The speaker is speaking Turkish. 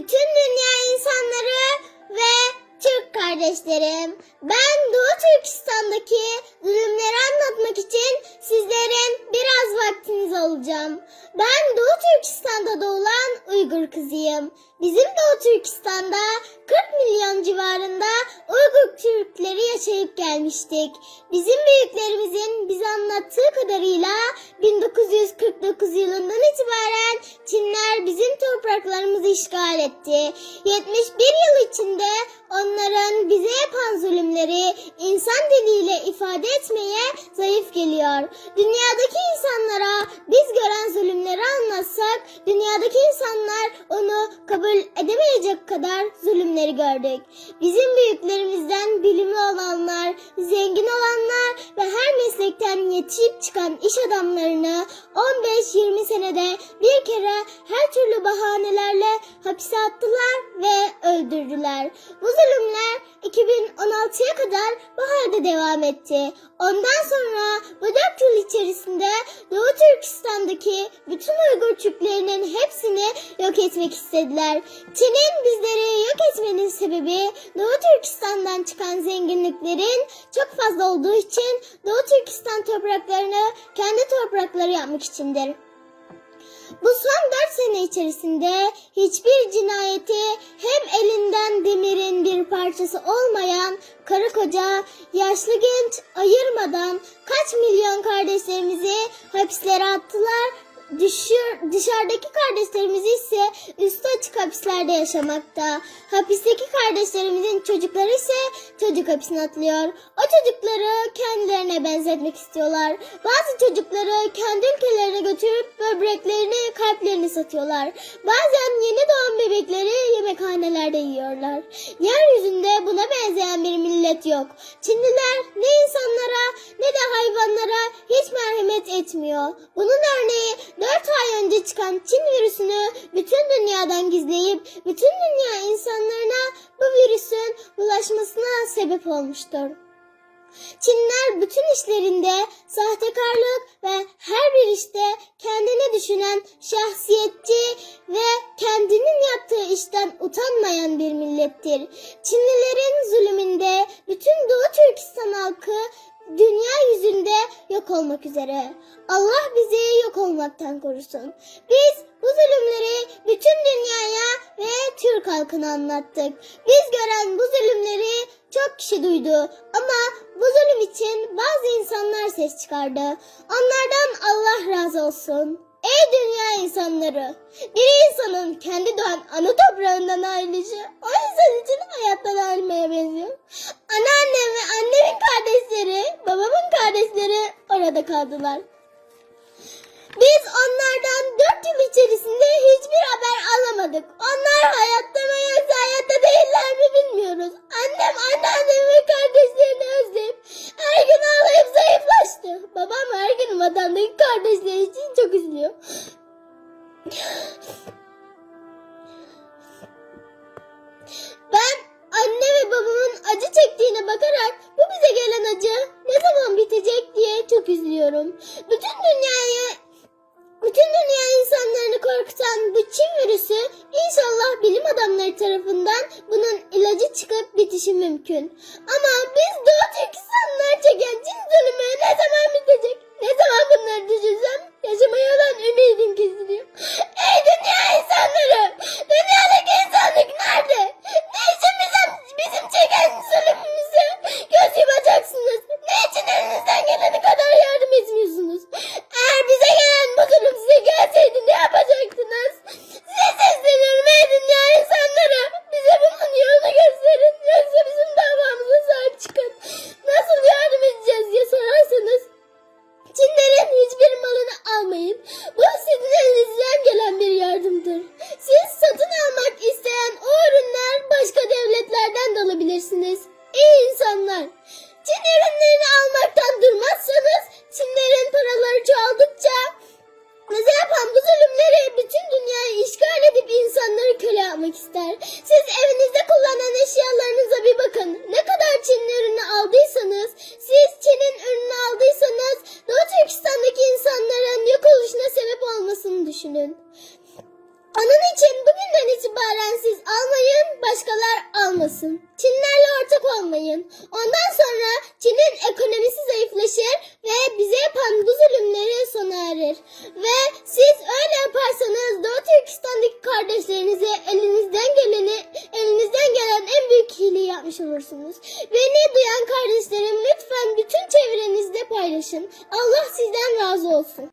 bütün dünya insanları ve Türk kardeşleri. Ben Doğu Türkistan'da doğulan Uygur kızıyım. Bizim Doğu Türkistan'da 40 milyon civarında Uygur Türkleri yaşayıp gelmiştik. Bizim büyüklerimizin bize anlattığı kadarıyla 1949 yılından itibaren Çinler bizim topraklarımızı işgal etti. 71 yıl içinde onların bize yapan zulümleri insan diliyle ifade etmeye zayıf geliyor. Dünyadaki insanlara biz gören zulümleri anlatsak dünyadaki insanlar onu kabul edemeyecek kadar zulümleri gördük. Bizim büyüklerimizden bilimli olanlar, zengin olanlar ve her meslekten yetişip çıkan iş adamlarını 15-20 senede bir kere her türlü bahanelerle hapise attılar ve öldürdüler. Bu zulümler 2016'ya kadar bu halde devam etti. Ondan sonra bu dört yıl içerisinde Doğu Türkistan'daki bütün Uygur Türklerinin hepsini yok etmek istediler. Çin'in bizleri yok etmenin sebebi Doğu Türkistan'dan çıkan zenginliklerin çok fazla olduğu için Doğu Türkistan topraklarını kendi toprakları yapmak içindir. Bu son 4 sene içerisinde hiçbir cinayeti hem elinden demirin bir parçası olmayan karı koca, yaşlı genç ayırmadan kaç milyon kardeşlerimizi hapislere attılar Düşür, dışarıdaki kardeşlerimiz ise üstü açık hapislerde yaşamakta. Hapisteki kardeşlerimizin çocukları ise çocuk hapisine atılıyor. O çocukları kendilerine benzetmek istiyorlar. Bazı çocukları kendi ülkelerine götürüp böbreklerini, kalplerini satıyorlar. Bazen yeni doğan bebekleri yemekhanelerde yiyorlar. Yeryüzünde buna benzeyen bir millet yok. Çinliler ne insanlara ne de hayvanlara hiç merhamet etmiyor. Bunun örneği 4 ay önce çıkan Çin virüsünü bütün dünyadan gizleyip bütün dünya insanlarına bu virüsün bulaşmasına sebep olmuştur. Çinler bütün işlerinde sahtekarlık ve her bir işte kendini düşünen şahsiyetçi ve kendinin yaptığı işten utanmayan bir millettir. Çinlilerin zulümünde bütün Doğu Türkistan halkı dünya yüzünde yok olmak üzere. Allah bizi yok olmaktan korusun. Biz bu zulümleri bütün dünyaya ve Türk halkına anlattık. Biz gören bu zulümleri çok kişi duydu ama bu zulüm için bazı insanlar ses çıkardı. Onlardan Allah razı olsun. Ey dünya insanları! Bir insanın kendi doğan ana toprağından ayrılışı o insan için hayattan ayrılmaya benziyor. Anneannem ve annemin kardeşleri, babamın kardeşleri orada kaldılar. Biz onlardan dört yıl içerisinde hiçbir haber alamadık. Onlar hayatta mı yoksa hayatta değiller mi bilmiyoruz. Annem anneannemi ve kardeşlerini Babam her gün vatandaki kardeşleri için çok üzülüyor. Ben anne ve babamın acı çektiğine bakarak bu bize gelen acı ne zaman bitecek diye çok üzülüyorum. Bütün dünyayı bütün dünya insanlarını korkutan bu Çin virüsü inşallah bilim adamları tarafından bunun ilacı çıkıp bitişi mümkün. Ama biz Doğu Türkistanlılar çeken Çin zulümü bütün dünyayı işgal edip insanları köle yapmak ister. Siz evinizde kullanılan eşyalarınıza bir bakın. Ne kadar Çin'in ürünü aldıysanız, siz Çin'in ürünü aldıysanız Doğu Türkistan'daki insanların yok oluşuna sebep olmasını düşünün. Onun için bugünden itibaren siz almayın, başkalar almasın. Ortak olmayın. Ondan sonra Çin'in ekonomisi zayıflaşır ve bize yapan bu zulümleri sona erir. Ve siz öyle yaparsanız Doğu Türkistan'daki kardeşlerinize elinizden geleni elinizden gelen en büyük iyiliği yapmış olursunuz. Beni duyan kardeşlerim lütfen bütün çevrenizde paylaşın. Allah sizden razı olsun.